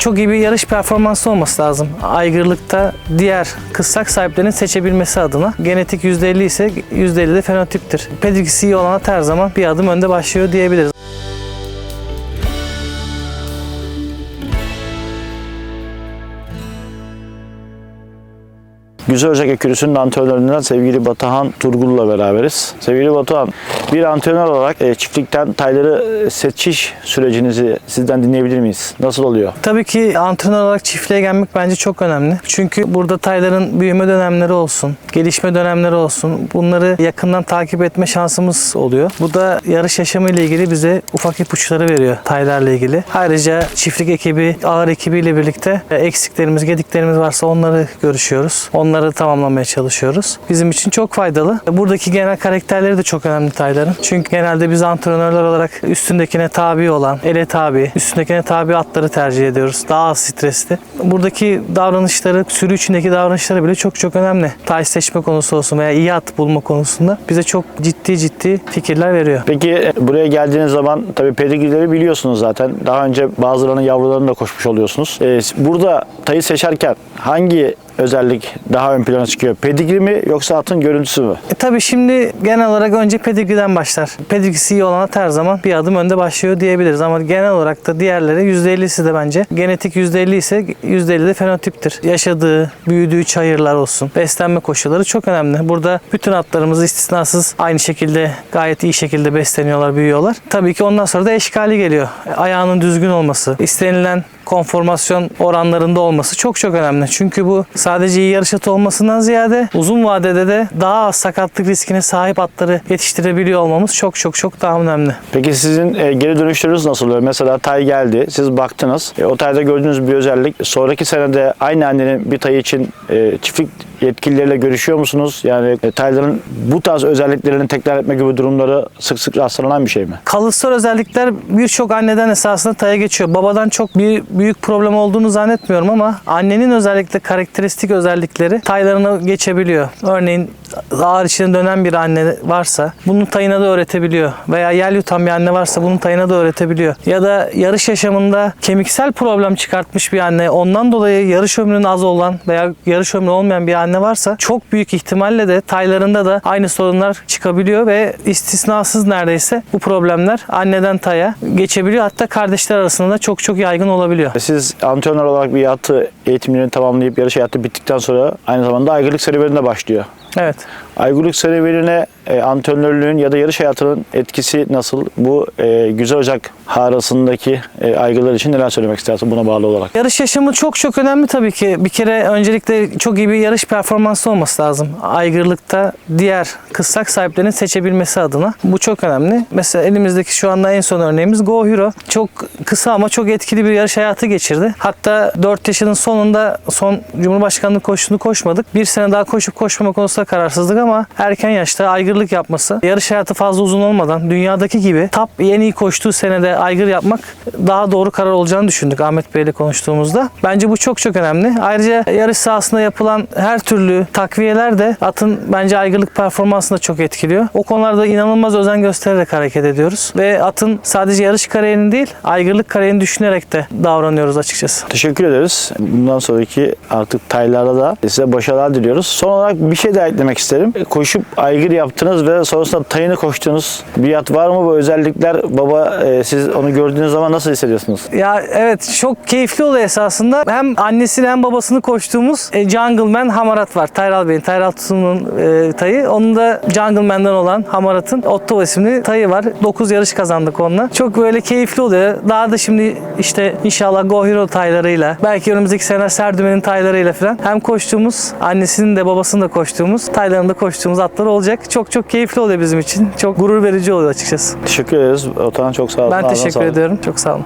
çok iyi bir yarış performansı olması lazım. Aygırlıkta diğer kıssak sahiplerinin seçebilmesi adına. Genetik %50 ise %50 de fenotiptir. Pedigrisi iyi olan at her zaman bir adım önde başlıyor diyebiliriz. Güzel Ocak Ekürüsü'nün antrenörlerinden sevgili Batuhan Turgul'la beraberiz. Sevgili Batuhan, bir antrenör olarak e, çiftlikten tayları e, seçiş sürecinizi sizden dinleyebilir miyiz? Nasıl oluyor? Tabii ki antrenör olarak çiftliğe gelmek bence çok önemli. Çünkü burada tayların büyüme dönemleri olsun, gelişme dönemleri olsun. Bunları yakından takip etme şansımız oluyor. Bu da yarış yaşamı ile ilgili bize ufak ipuçları veriyor taylarla ilgili. Ayrıca çiftlik ekibi, ağır ekibiyle birlikte e, eksiklerimiz, gediklerimiz varsa onları görüşüyoruz. Onları tamamlamaya çalışıyoruz. Bizim için çok faydalı. Buradaki genel karakterleri de çok önemli tayların. Çünkü genelde biz antrenörler olarak üstündekine tabi olan, ele tabi, üstündekine tabi atları tercih ediyoruz. Daha az stresli. Buradaki davranışları, sürü içindeki davranışları bile çok çok önemli. Tay seçme konusu olsun veya iyi at bulma konusunda bize çok ciddi ciddi fikirler veriyor. Peki e, buraya geldiğiniz zaman tabii pedigrileri biliyorsunuz zaten. Daha önce bazılarının yavrularını da koşmuş oluyorsunuz. E, burada tayı seçerken hangi özellik daha ön plana çıkıyor? Pedigri mi yoksa atın görüntüsü mü? E tabii şimdi genel olarak önce pedigriden başlar. Pedigrisi iyi olan at her zaman bir adım önde başlıyor diyebiliriz. Ama genel olarak da diğerleri %50'si de bence. Genetik %50 ise %50 de fenotiptir. Yaşadığı, büyüdüğü çayırlar olsun. Beslenme koşulları çok önemli. Burada bütün atlarımız istisnasız aynı şekilde gayet iyi şekilde besleniyorlar, büyüyorlar. Tabii ki ondan sonra da eşkali geliyor. Ayağının düzgün olması, istenilen konformasyon oranlarında olması çok çok önemli. Çünkü bu sadece iyi yarış atı olmasından ziyade uzun vadede de daha az sakatlık riskine sahip atları yetiştirebiliyor olmamız çok çok çok daha önemli. Peki sizin e, geri dönüşleriniz nasıl oluyor? Mesela tay geldi, siz baktınız. E, o tayda gördüğünüz bir özellik. Sonraki senede aynı annenin bir tayı için e, çiftlik yetkilileriyle görüşüyor musunuz? Yani e, tayların bu tarz özelliklerini tekrar etme gibi durumları sık sık rastlanan bir şey mi? Kalıtsal özellikler birçok anneden esasında taya geçiyor. Babadan çok bir büyük problem olduğunu zannetmiyorum ama annenin özellikle karakteristik özellikleri taylarına geçebiliyor. Örneğin ağır içine dönen bir anne varsa bunun tayına da öğretebiliyor. Veya yel yutan bir anne varsa bunun tayına da öğretebiliyor. Ya da yarış yaşamında kemiksel problem çıkartmış bir anne ondan dolayı yarış ömrünün az olan veya yarış ömrü olmayan bir anne varsa çok büyük ihtimalle de taylarında da aynı sorunlar çıkabiliyor ve istisnasız neredeyse bu problemler anneden taya geçebiliyor. Hatta kardeşler arasında da çok çok yaygın olabiliyor. Siz antrenör olarak bir atı eğitimlerini tamamlayıp yarış hayatı bittikten sonra aynı zamanda aygırlık serüvenine başlıyor. Evet. Aygırlık serüvenine e, antrenörlüğün ya da yarış hayatının etkisi nasıl? Bu e, Güzel Ocak harasındaki e, aygırlar için neler söylemek istersin buna bağlı olarak? Yarış yaşamı çok çok önemli tabii ki. Bir kere öncelikle çok iyi bir yarış performansı olması lazım. Aygırlıkta diğer kıssak sahiplerinin seçebilmesi adına. Bu çok önemli. Mesela elimizdeki şu anda en son örneğimiz Go Hero. Çok kısa ama çok etkili bir yarış hayatı geçirdi. Hatta 4 yaşının sonunda son Cumhurbaşkanlığı koşusunu koşmadık. Bir sene daha koşup koşmama konusunda kararsızlık ama erken yaşta aygırlık yapması, yarış hayatı fazla uzun olmadan dünyadaki gibi top en iyi koştuğu senede aygır yapmak daha doğru karar olacağını düşündük Ahmet Bey ile konuştuğumuzda. Bence bu çok çok önemli. Ayrıca yarış sahasında yapılan her türlü takviyeler de atın bence aygırlık performansını da çok etkiliyor. O konularda inanılmaz özen göstererek hareket ediyoruz. Ve atın sadece yarış kariyerini değil, aygırlık kariyerini düşünerek de davranıyoruz açıkçası. Teşekkür ederiz. Bundan sonraki artık taylarda da size başarılar diliyoruz. Son olarak bir şey daha eklemek isterim. Koşup aygır yaptınız ve sonrasında tayını koştunuz. Bir at var mı bu özellikler? Baba e, siz onu gördüğünüz zaman nasıl hissediyorsunuz? Ya evet çok keyifli oluyor esasında. Hem annesini hem babasını koştuğumuz e, Jungleman Hamarat var. Tayral Bey'in, Tayral Tusun'un e, tayı. Onun da Jungleman'dan olan Hamarat'ın Otto isimli tayı var. 9 yarış kazandık onunla. Çok böyle keyifli oluyor. Daha da şimdi işte inşallah Go Hero taylarıyla belki önümüzdeki sene Serdümen'in taylarıyla falan hem koştuğumuz annesinin de babasının da koştuğumuz taylarında koştuğumuz atlar olacak. Çok çok keyifli oluyor bizim için. Çok gurur verici oluyor açıkçası. Teşekkür ederiz. Otan çok sağ olun. Ben teşekkür ediyorum. Çok sağ olun.